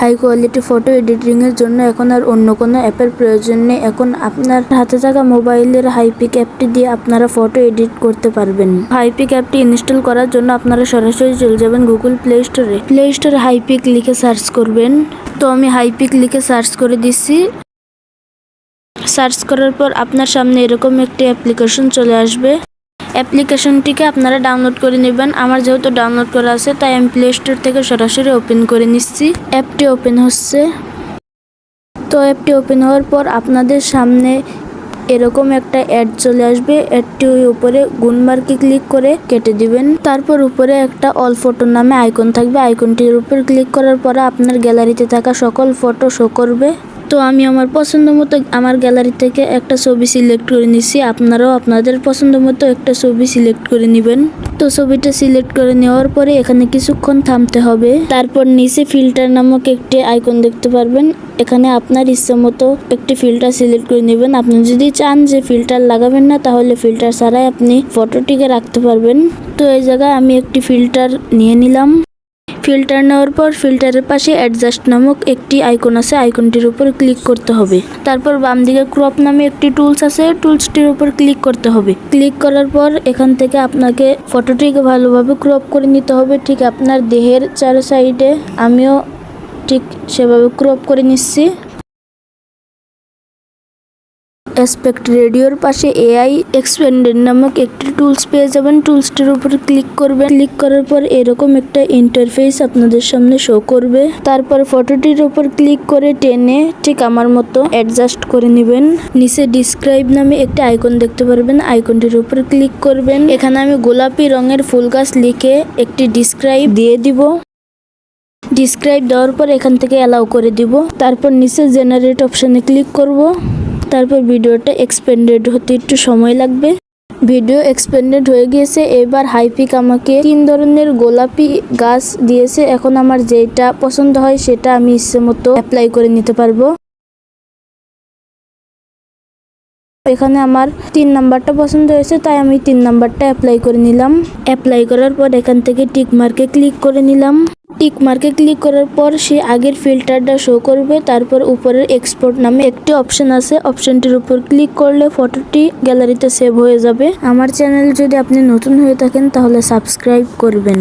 High quality photo এডিটিংয়ের জন্য এখন আর অন্য কোনো অ্যাপের প্রয়োজন নেই। এখন আপনার হাতে থাকা মোবাইলের হাইপিক অ্যাপটি দিয়ে আপনারা ফটো এডিট করতে পারবেন। হাইপিক অ্যাপটি ইনস্টল করার জন্য আপনারা সরাসরি চলে যাবেন গুগল প্লে স্টোরে। প্লে স্টোরে হাইপিক লিখে সার্চ করবেন। তো আমি হাইপিক লিখে সার্চ করে দিচ্ছি। সার্চ করার পর আপনার সামনে এরকম একটি অ্যাপ্লিকেশন চলে আসবে। অ্যাপ্লিকেশনটিকে আপনারা ডাউনলোড করে নেবেন। আমার যেহেতু ডাউনলোড করা আছে, তাই আমি প্লে স্টোর থেকে সরাসরি ওপেন করে নিচ্ছি। অ্যাপটি ওপেন হচ্ছে। তো অ্যাপটি ওপেন হওয়ার পর আপনাদের সামনে এরকম একটা অ্যাড চলে আসবে। অ্যাডটি ওই উপরে গুনমার্কে ক্লিক করে কেটে দিবেন। তারপর উপরে একটা অল ফটো নামে আইকন থাকবে। আইকনটির উপর ক্লিক করার পরে আপনার গ্যালারিতে থাকা সকল ফটো শো করবে। তো আমি আমার পছন্দ মতো আমার গ্যালারি থেকে একটা ছবি সিলেক্ট করে নিছি। আপনারাও আপনাদের পছন্দ মতো একটা ছবি সিলেক্ট করে নেবেন। তো ছবিটা সিলেক্ট করে নেওয়ার পরে এখানে কিছুক্ষণ থামতে হবে। তারপর নিচে ফিল্টার নামক একটি আইকন দেখতে পারবেন। এখানে আপনার ইচ্ছে মতো একটি ফিল্টার সিলেক্ট করে নেবেন। আপনি যদি চান যে ফিল্টার লাগাবেন না, তাহলে ফিল্টার ছাড়াই আপনি ফটোটিকে রাখতে পারবেন। তো এই জায়গায় আমি একটি ফিল্টার নিয়ে নিলাম। ফিল্টার নেওয়ার পর ফিল্টারের পাশে অ্যাডজাস্ট নামক একটি আইকন আছে। আইকনটির উপর ক্লিক করতে হবে। তারপর বাম দিকে ক্রপ নামে একটি টুলস আছে। টুলসটির উপর ক্লিক করতে হবে। ক্লিক করার পর এখান থেকে আপনাকে ফটোটিকে ভালোভাবে ক্রপ করে নিতে হবে। ঠিক আপনার দেহের চার সাইডে আমিও ঠিক সেভাবে ক্রপ করে নিচ্ছি। অ্যাসপেক্ট রেডিওর পাশে এআই এক্সপেন্ডেড নামক একটি টুলস পেয়ে যাবেন। টুলসটির উপর ক্লিক করবেন। ক্লিক করার পর এরকম একটা ইন্টারফেস আপনাদের সামনে শো করবে। তারপর ফটোটির উপর ক্লিক করে টেনে ঠিক আমার মতো অ্যাডজাস্ট করে নেবেন। নিচে ডিসক্রাইব নামে একটি আইকন দেখতে পারবেন। আইকনটির উপর ক্লিক করবেন। এখানে আমি গোলাপি রঙের ফুল গাছ লিখে একটি ডিসক্রাইব দিয়ে দিব। ডিসক্রাইব দেওয়ার পর এখান থেকে অ্যালাউ করে দিব। তারপর নিচে জেনারেট অপশানে ক্লিক করব। তারপর ভিডিওটা এক্সপেন্ডেড হতে একটু সময় লাগবে। ভিডিও এক্সপেন্ডেড হয়ে গিয়েছে, এবার হাইপিক আমাকে তিন ধরনের গোলাপি গাছ দিয়েছে। এখন আমার যেটা পছন্দ হয়, সেটা আমি ইচ্ছে মতো অ্যাপ্লাই করে নিতে পারব। এখানে আমার তিন নাম্বারটা পছন্দ হয়েছে, তাই আমি তিন নাম্বারটা অ্যাপ্লাই করে নিলাম। অ্যাপ্লাই করার পর এখান থেকে টিক মার্কে ক্লিক করে নিলাম। টিক মার্কে ক্লিক করার পর সে আগের ফিল্টারটা শো করবে, তারপর উপরের এক্সপোর্ট নামে একটি অপশন আছে। অপশনটির উপর ক্লিক করলে ফটোটি গ্যালারিতে সেভ হয়ে যাবে। আমার চ্যানেল যদি আপনি নতুন হয়ে থাকেন, তাহলে সাবস্ক্রাইব করবেন।